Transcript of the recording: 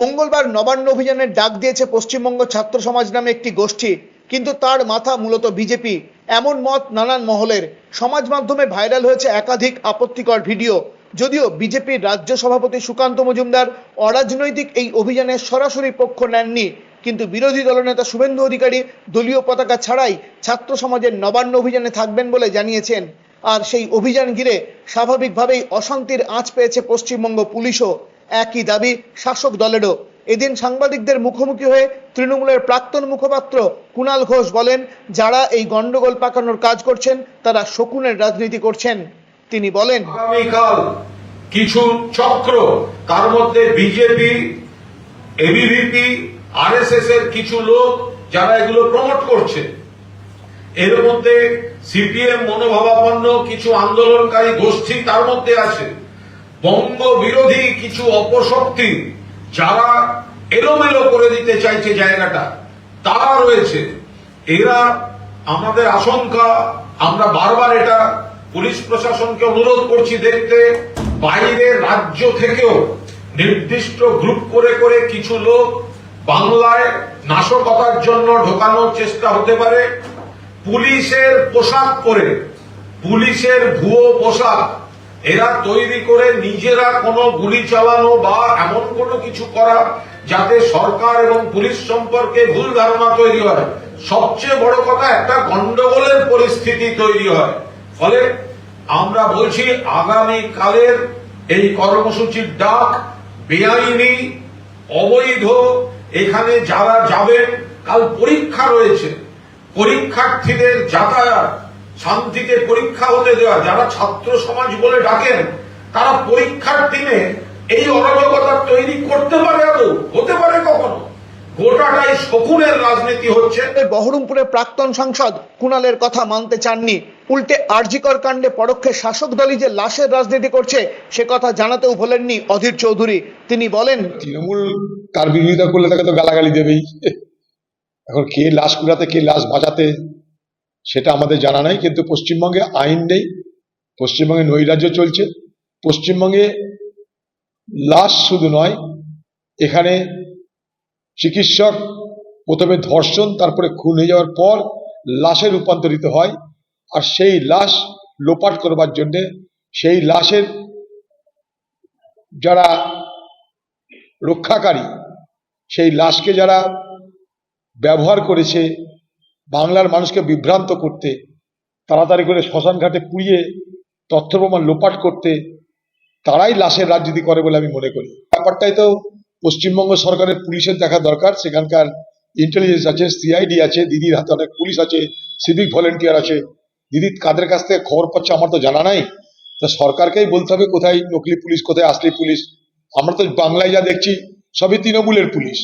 মঙ্গলবার নবান্ন অভিযানের ডাক দিয়েছে পশ্চিমবঙ্গ ছাত্র সমাজ নামে একটি গোষ্ঠী, কিন্তু তার মাথা মূলত বিজেপি। এমন মত নানান মহলের। সমাজ মাধ্যমে ভাইরাল হয়েছে একাধিক আপত্তিকর ভিডিও। যদিও বিজেপির রাজ্য সভাপতি সুকান্ত মজুমদার অরাজনৈতিক এই অভিযানে সরাসরি পক্ষ নেননি, কিন্তু বিরোধী দলনেতা শুভেন্দু অধিকারী দলীয় পতাকা ছাড়াই ছাত্র সমাজের নবান্ন অভিযানে থাকবেন বলে জানিয়েছেন। আর সেই অভিযান ঘিরে স্বাভাবিকভাবেই অশান্তির আঁচ পেয়েছে পশ্চিমবঙ্গ পুলিশও। একই দাবি শাসক দলেরও। এদিন সাংবাদিকদের মুখোমুখি হয়ে তৃণমূলের প্রাক্তন মুখপাত্র কুণাল ঘোষ বলেন, যারা এই গন্ডগোল পাকানোর কাজ করছেন, তারা শকুনের রাজনীতি করছেন। তিনি বলেন, আগামীকাল কিছু চক্র, তার মধ্যে বিজেপি এবিভিপি আরএসএস এর কিছু লোক, যারা এগুলো প্রমোট করছে। এর মধ্যে সিপিএম মনোভাবাপন্ন কিছু আন্দোলনকারী গোষ্ঠী তার মধ্যে আছে। বঙ্গ বিরোধী কিছু অপশক্তি যারা এলোমেলো করে দিতে চাইছে জায়গাটা তারা রয়েছে। এরা আমাদের আশঙ্কা, আমরা বারবার এটা পুলিশ প্রশাসনকে অনুরোধ করছি দেখতে বাইরের রাজ্য থেকেও নির্দিষ্ট গ্রুপ করে করে কিছু লোক বাংলায় নাশকতার জন্য ঢোকানোর চেষ্টা হতে পারে। পুলিশের পোশাক পরে, পুলিশের ভুয়ো পোশাক এরা তৈরি করে নিজেরা কোনো গুলি চালানো বা এমন কোনো কিছু করা যাতে সরকার এবং পুলিশ সম্পর্কে ভুল ধারণা তৈরি হয়। সবচেয়ে বড় কথা একটা গন্ডগোলের পরিস্থিতি তৈরি হয়। ফলে আমরা বলছি আগামী কালের এই কর্মসূচির ডাক বেআইনি, অবৈধ, এখানে যারা যাবেন, কাল পরীক্ষা রয়েছে। পরীক্ষার্থীদের যাতায়াত শান্তিতে পরীক্ষা হতে দেওয়া যারা ছাত্র সমাজ বলে ডাকেন তারা পরীক্ষার দিনে এই অরাজকতা তৈরি করতে পারে আদৌ? হতে পারে কখনো? গোটাটাই শকুনের রাজনীতি হচ্ছে। বহরমপুরের প্রাক্তন সাংসদ কুণালের কথা মানতে চাননি। উল্টে আরজিকর কাণ্ডে পরোক্ষে শাসক দলই যে লাশের রাজনীতি করছে সে কথা জানাতেও ভোলেননি অধীর চৌধুরী। তিনি বলেন তৃণমূল তার বিরোধিতা করলে তাকে তো গালাগালি দেবেই। এখন কে লাশ কুড়াতে কে লাশ বাঁচাতে? সেটা আমাদের জানা নাই, কিন্তু পশ্চিমবঙ্গে আইন নেই। পশ্চিমবঙ্গে নৈরাজ্য চলছে। পশ্চিমবঙ্গে লাশ শুধু নয়, এখানে চিকিৎসক প্রথমে ধর্ষণ, তারপরে খুন হয়ে যাওয়ার পর লাশে রূপান্তরিত হয়। আর সেই লাশ লোপাট করবার জন্যে সেই লাশের যারা রক্ষাকারী, সেই লাশকে যারা ব্যবহার করেছে বাংলার মানুষকে বিভ্রান্ত করতে, তাড়াতাড়ি করে শ্মশান ঘাটে পুড়িয়ে তথ্য প্রমাণ লোপাট করতে, তারাই লাশের রাজনীতি করে বলে আমি মনে করি। ব্যাপারটাই তো পশ্চিমবঙ্গ সরকারের পুলিশের দেখা দরকার। সেখানকার ইন্টেলিজেন্স আছে সিআইডি আছে, দিদির হাতে অনেক পুলিশ আছে সিভিক ভলেন্টিয়ার আছে। দিদি কাদের কাছ থেকে খবর পাচ্ছে আমার তো জানা নাই। তা সরকারকেই বলতে হবে কোথায় নকলি পুলিশ, কোথায় আসলি পুলিশ। আমরা তো বাংলায় যা দেখছি, সবই তৃণমূলের পুলিশ।